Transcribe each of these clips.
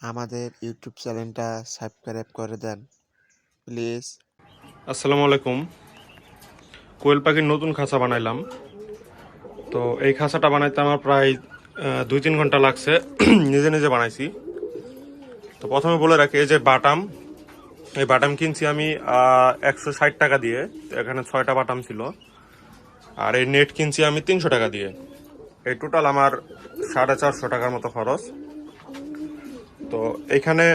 আমাদের ইউটিউব চ্যানেলটা সাবস্ক্রাইব করে দেন প্লিজ আসসালামু আলাইকুম। কোয়েল পাখির নতুন খাঁচা বানাইলাম। তো এই খাঁচাটা বানাইতে আমার প্রায় দুই তিন ঘণ্টা লাগছে। নিজে নিজে বানাইছি। তো প্রথমে বলে রাখি, এই যে বাটাম, এই বাটাম কিনছি আমি একশো ষাট টাকা দিয়ে। এখানে ছয়টা বাটাম ছিল। আর এই নেট কিনছি আমি তিনশো টাকা দিয়ে। এই টোটাল আমার সাড়ে চারশো টাকার মতো খরচ। তো এখানে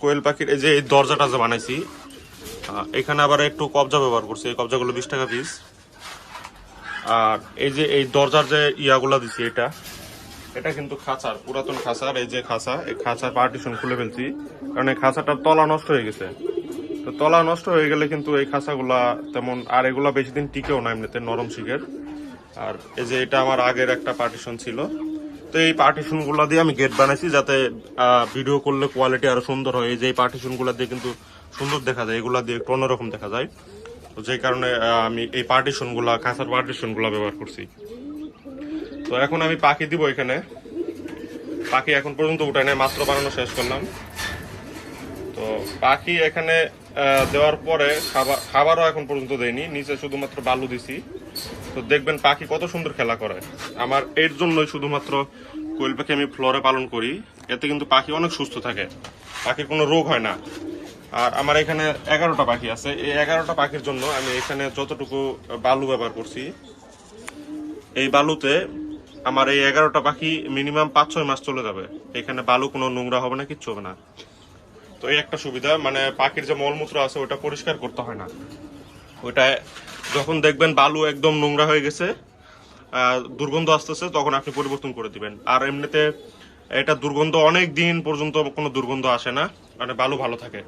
কোয়েল পাখির এই যে এই দরজাটা যে বানাইছি এখানে আবার একটু কবজা ব্যবহার করছি। এই কবজাগুলো বিশ টাকা পিস আর এই যে এই দরজার যে ইয়াগুলা দিছি এটা এটা কিন্তু খাঁচার, পুরাতন খাঁচার, এই যে খাঁচা, এই খাঁচার পার্টিশন খুলে ফেলছি। কারণ এই খাঁচাটার তলা নষ্ট হয়ে গেছে। তো তলা নষ্ট হয়ে গেলে কিন্তু এই খাঁচাগুলা তেমন, আর এগুলা বেশি দিন টিকেও না এমনিতে নরম শিখের। আর এই যে এটা আমার আগের একটা পার্টিশন ছিল। তো এই পার্টিশনগুলা দিয়ে আমি গেট বানাইছি, যাতে ভিডিও করলে কোয়ালিটি আরও সুন্দর হয়। এই যে এই পার্টিশনগুলা দিয়ে কিন্তু সুন্দর দেখা যায়, এগুলা দিয়ে একটু অন্যরকম দেখা যায়। তো যে কারণে আমি এই পার্টিশনগুলা খাঁচার পার্টিশনগুলা ব্যবহার করছি। তো এখন আমি পাখি দিব এখানে। পাখি এখন পর্যন্ত উঠায় নাই, মাত্র বানানো শেষ করলাম। তো পাখি এখানে দেওয়ার পরে খাবার খাবারও এখন পর্যন্ত দেয়নি। নিচে শুধুমাত্র বালু দিছি। তো দেখবেন পাখি কত সুন্দর খেলা করে। আমার এর জন্যই শুধুমাত্র কোয়েল পাখি আমি ফ্লোরে পালন করি। এতে কিন্তু পাখি অনেক সুস্থ থাকে। পাখির কোনো রোগ হয় না। আর আমার এখানে এগারোটা পাখি আছে। এই এগারোটা পাখির জন্য আমি এখানে যতটুকু বালু ব্যবহার করছি, এই বালুতে আমার এই এগারোটা পাখি মিনিমাম পাঁচ, ছয় মাস চলে যাবে। এখানে বালু কোনো নোংরা হবে না, কিচ্ছু হবে না। তো এই একটা সুবিধা মানে পাখির যে মলমূত্র আছে, ওটা পরিষ্কার করতে হয় না। ওইটা যখন দেখবেন বালু একদম নোংরা হয়ে গেছে দুর্গন্ধ আসতেছে, তখন আপনি পরিবর্তন করে দিবেন। আর এমনিতে এটা দুর্গন্ধ অনেক দিন পর্যন্ত কোনো দুর্গন্ধ আসে না মানে বালু ভালো থাকে।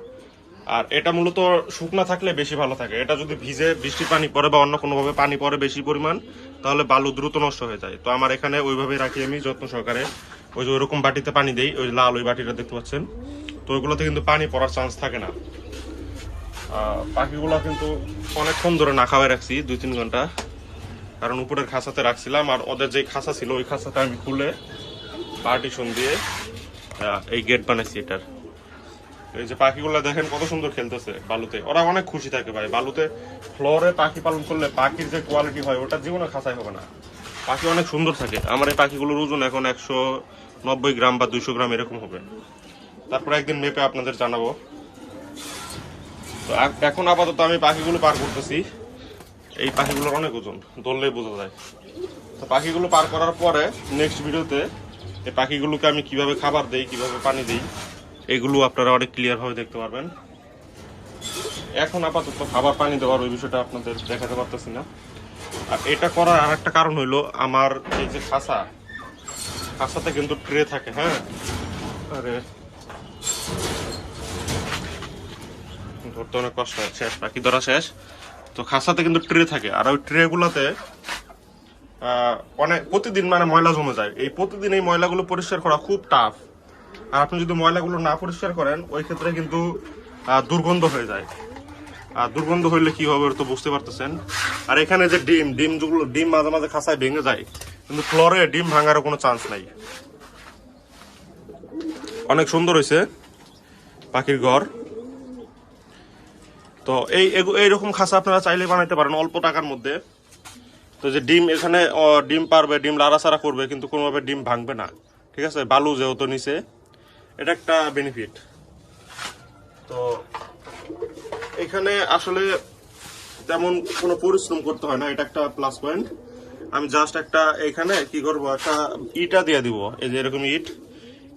আর এটা মূলত শুকনা থাকলে বেশি ভালো থাকে। এটা যদি ভিজে বৃষ্টির পানি পড়ে বা অন্য কোনোভাবে পানি পড়ে বেশি পরিমাণ, তাহলে বালু দ্রুত নষ্ট হয়ে যায়। তো আমার এখানে ওইভাবে রাখি আমি যত্ন সহকারে। ওই যে ওইরকম বাটিতে পানি দেই, ওই লাল ওই বাটিটা দেখতে পাচ্ছেন। তো ওইগুলোতে কিন্তু পানি পড়ার চান্স থাকে না। পাখিগুলো কিন্তু অনেকক্ষণ ধরে না খাওয়াই রাখছি, দুই তিন ঘণ্টা। কারণ উপরের খাঁচাতে রাখছিলাম, আর ওদের যে খাঁচা ছিল, ওই খাঁচাটা আমি খুলে পার্টিশন দিয়ে এই গেট বানাইছি এটার। এই যে পাখিগুলো দেখেন কত সুন্দর খেলতেছে বালুতে। ওরা অনেক খুশি থাকে ভাই, বালুতে ফ্লোরে পাখি পালন করলে পাখির যে কোয়ালিটি হয়, ওটা জীবনে খাঁচাই হবে না। পাখি অনেক সুন্দর থাকে। আমার এই পাখিগুলোর ওজন এখন একশো নব্বই গ্রাম বা দুইশো গ্রাম এরকম হবে। তারপরে একদিন মেপে আপনাদের জানাব। তো এখন আপাতত আমি পাখিগুলো পার করতেছি। এই পাখিগুলোর অনেক ওজন, ধরলেই বোঝা যায়। তো পাখিগুলো পার করার পরে নেক্সট ভিডিওতে এই পাখিগুলোকে আমি কীভাবে খাবার দেই, কীভাবে পানি দেই, এগুলো আপনারা অনেক ক্লিয়ারভাবে দেখতে পারবেন। এখন আপাতত খাবার পানি দেওয়ার ওই বিষয়টা আপনাদের দেখাতে পারতেছি না। আর এটা করার আর একটা কারণ হইল, আমার এই যে খাসা, খাসাতে কিন্তু ট্রে থাকে হ্যাঁ? আরে ধরতে অনেক কষ্ট হয়, শেষ পাখি ধরা শেষ। তো খাসাতে কিন্তু ট্রে থাকে, আর ওই ট্রে গুলাতে অনেক, প্রতিদিন মানে ময়লা জমে যায়। এই প্রতিদিন এই ময়লাগুলো পরিষ্কার করা খুব টাফ আর আপনি যদি ময়লাগুলো না পরিষ্কার করেন, ওই ক্ষেত্রে কিন্তু দুর্গন্ধ হয়ে যায়। আর দুর্গন্ধ হইলে কি হবে তো বুঝতে পারতেছেন? আর এখানে যে ডিম ডিম যেগুলো, ডিম মাঝে মাঝে খাসায় ভেঙে যায়, কিন্তু ফ্লোরে ডিম ভাঙারও কোনো চান্স নাই। অনেক সুন্দর হয়েছে পাখির ঘর। তো এই এইরকম খাঁচা আপনারা চাইলে বানাইতে পারেন অল্প টাকার মধ্যে। তো যে ডিম এখানে ডিম পারবে, ডিম লাড়াচাড়া করবে, কিন্তু কোনোভাবে ডিম ভাঙবে না। ঠিক আছে? বালু যেহেতু নিচে, এটা একটা বেনিফিট তো এখানে আসলে তেমন কোনো পরিশ্রম করতে হয় না, এটা একটা প্লাস পয়েন্ট আমি জাস্ট একটা এখানে কি করব, একটা ইটা দিয়ে দিব, এই যে এরকম ইট।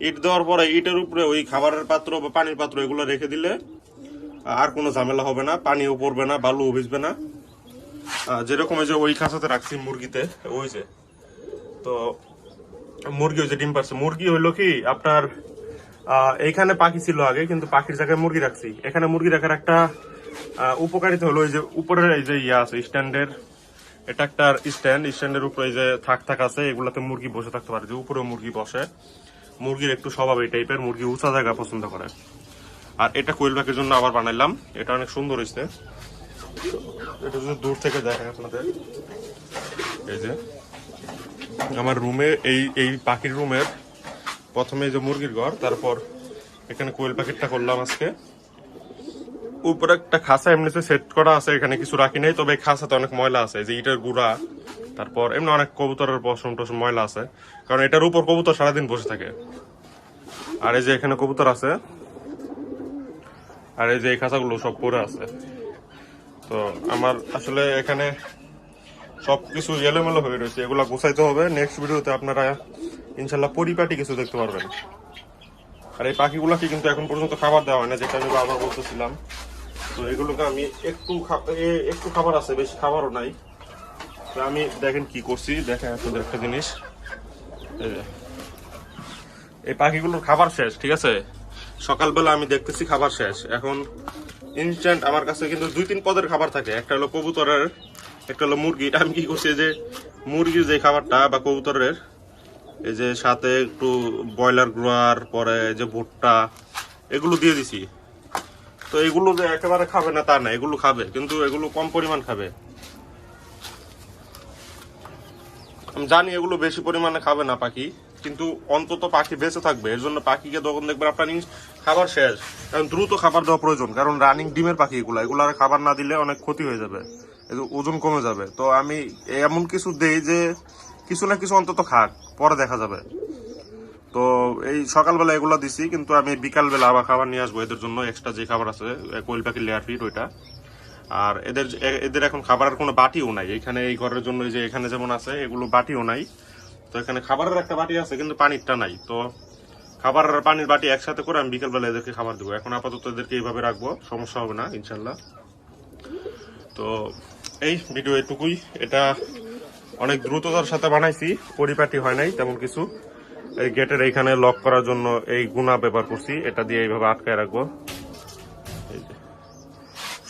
ইট দেওয়ার পরে ইটের উপরে ওই খাবারের পাত্র বা পানির পাত্র এগুলো রেখে দিলে আর কোনো ঝামেলা হবে না, পানিও পড়বে না, বালুও ভিজবে না। যেরকম যে ওই খাঁচাতে রাখছি মুরগিতে, ওই যে। তো মুরগি ওই যে ডিম পারছে মুরগি হইল কি আপনার এইখানে পাখি ছিল আগে, কিন্তু পাখির জায়গায় মুরগি রাখছি। এখানে মুরগি রাখার একটা উপকারিতা হলো এই যে উপরের এই যে ইয়া আছে, স্ট্যান্ডের, এটা একটা স্ট্যান্ড। স্ট্যান্ডের উপরে এই যে থাক থাক আছে, এগুলাতে মুরগি বসে থাকতে পারে। যে উপরে মুরগি বসে, মুরগির একটু স্বভাব এই টাইপের মুরগি উঁচা জায়গা পছন্দ করে। আর এটা কোয়েল পাখির জন্য আবার বানাইলাম। এটা অনেক সুন্দর হয়েছে এটা যদি দূর থেকে দেখেন আপনাদের। এই যে, আমার রুমে, এই এই পাখির রুমের প্রথমে যে মুরগির ঘর, তারপর এখানে কোয়েল প্যাকেটটা করলাম আজকে। উপরে একটা খাসা এমনিতে সেট করা আছে, এখানে কিছু রাখি নাই, তবে এই খাসাতে অনেক ময়লা আছে। যে ইটের গুঁড়া, তারপর এমনি অনেক কবুতরের পশম টসম ময়লা আছে। কারণ এটার উপর কবুতর সারাদিন বসে থাকে। আর এই যে এখানে কবুতর আছে আর এই যে এই খাঁচাগুলো সব পরে আছে। তো আমার আসলে এখানে সব কিছু এলোমেলো হয়ে রয়েছে। এগুলো গোছাইতে হবে। নেক্সট ভিডিওতে আপনারা ইনশাল্লাহ পরিপাটি কিছু দেখতে পারবেন। আর এই পাখিগুলোকে কিন্তু এখন পর্যন্ত খাবার দেওয়া হয় না যেটা আমি বারবার বলতেছিলাম। তো এগুলোকে আমি একটু একটু খাবার আছে, বেশি খাবারও নাই। তো আমি দেখেন কি করছি। দেখেন আপনাদের একটা জিনিস। এই পাখিগুলোর খাবার শেষ, ঠিক আছে? সকালবেলা আমি দেখতেছি খাবার শেষ। এখন ইনস্ট্যান্ট আমার কাছে কিন্তু দুই তিন পদের খাবার থাকে। একটা হলো কবুতরের, একটা হলো মুরগি আমি কি করছি যে মুরগির যে খাবারটা বা কবুতরের, এই যে সাথে একটু ব্রয়লার গ্রোয়ার পরে যে ভুট্টা, এগুলো দিয়ে দিছি। তো এগুলো যে একেবারে খাবে না তা না, এগুলো খাবে, কিন্তু এগুলো কম পরিমাণ খাবে। আমি জানি এগুলো বেশি পরিমাণে খাবে না পাখি। কিন্তু অন্তত পাখি বেঁচে থাকবে। এর জন্য পাখিকে তখন দেখবেন আপনার খাবার শেষ। কারণ দ্রুত খাবার দেওয়া প্রয়োজন। কারণ রানিং ডিমের পাখি এগুলো এগুলো আর খাবার না দিলে অনেক ক্ষতি হয়ে যাবে। ওজন কমে যাবে। তো আমি এমন কিছু দেই যে কিছু না কিছু অন্তত খাক, পরে দেখা যাবে। তো এই সকালবেলা এগুলো দিছি, কিন্তু আমি বিকালবেলা আবার খাবার নিয়ে আসব এদের জন্য। এক্সট্রা যে খাবার আছে কোয়েল পাখির লেয়ার ফিট ওইটা। আর এদের এদের এখন খাবারের কোনো বাটিও নাই। এখানে এই ঘরের জন্য যে এখানে যেমন আছে, এগুলো বাটিও নাই। তো এখানে খাবারের একটা বাটি আছে, কিন্তু পানিরটা নাই। তো খাবার আর পানির বাটি একসাথে করে আমি বিকেলবেলা এদেরকে খাবার দেবো। এখন আপাতত এদেরকে এইভাবে রাখব, সমস্যা হবে না ইনশাল্লাহ তো এই ভিডিও এটুকুই। এটা অনেক দ্রুততার সাথে বানাইছি, পরিপাটি হয় নাই তেমন কিছু। এই গেটের এইখানে লক করার জন্য এই গুণা ব্যবহার করছি, এটা দিয়ে এইভাবে আটকায় রাখব।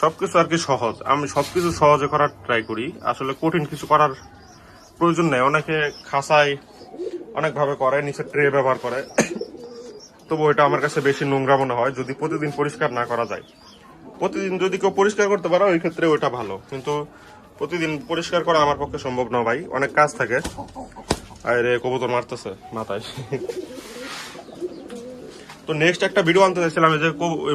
সবকিছু আর কি সহজ। আমি সবকিছু সহজে করার ট্রাই করি। আসলে কঠিন কিছু করার প্রয়োজন নেই। অনেকে খাসায় অনেকভাবে করে, নিচে ট্রে ব্যবহার করে। তবু এটা আমার কাছে বেশি নোংরা মনে হয়, যদি প্রতিদিন পরিষ্কার না করা যায়। প্রতিদিন যদি কেউ পরিষ্কার করতে পারো, ওই ক্ষেত্রে ওইটা ভালো। কিন্তু প্রতিদিন পরিষ্কার করা আমার পক্ষে সম্ভব না ভাই, অনেক কাজ থাকে। আরে কবুতর মারতেছে মাথায়। তো নেক্সট একটা ভিডিও আনতে চাইছিলাম যে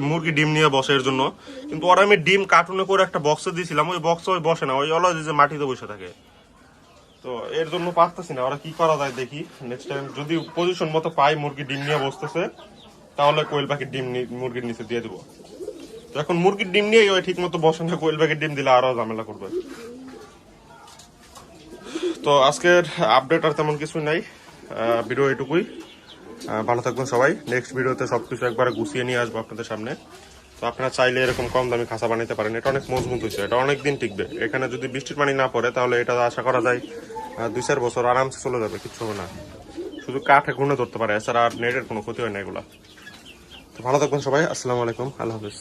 মুরগি ডিম নিয়ে বসে এর জন্য। কিন্তু ওরা আমি ডিম কার্টুনে করে একটা বক্সে দিয়েছিলাম, ওই বক্সে ওই বসে না, ওই অলওয়েজ যে মাটিতে বসে থাকে। তো এর জন্য পারতেছি না। ওরা কি করা যায় দেখি। নেক্সট টাইম যদি পজিশন মতো পাই, মুরগি ডিম নিয়ে বসতেছে, তাহলে কোয়েল পাখির ডিম মুরগির নিচে দিয়ে দেবো। এখন মুরগির ডিম নিয়ে ওই ঠিক মতো বসে না, কোয়েল পাখির ডিম দিলে আরও ঝামেলা করবে। তো আজকের আপডেট আর তেমন কিছু নাই। ভিডিও এটুকুই। ভালো থাকবেন সবাই। নেক্সট ভিডিওতে সবকিছু একবারে গুছিয়ে নিয়ে আসব আপনাদের সামনে। তো আপনারা চাইলে এরকম কম দামি খাঁচা বানাতে পারেন। এটা অনেক মজবুত হয়েছে। এটা অনেক দিন টিকবে। এখানে যদি বৃষ্টির পানি না পড়ে, তাহলে এটা আশা করা যায় দুই চার বছর আরামসে চলে যাবে, কিচ্ছু হবে না। শুধু কাঠে গুনে ধরতে পারে, এছাড়া আর নেটের কোনো ক্ষতি হয় না এগুলা। তো ভালো থাকবেন সবাই, আসসালামু আলাইকুম, আল্লাহ হাফিজ।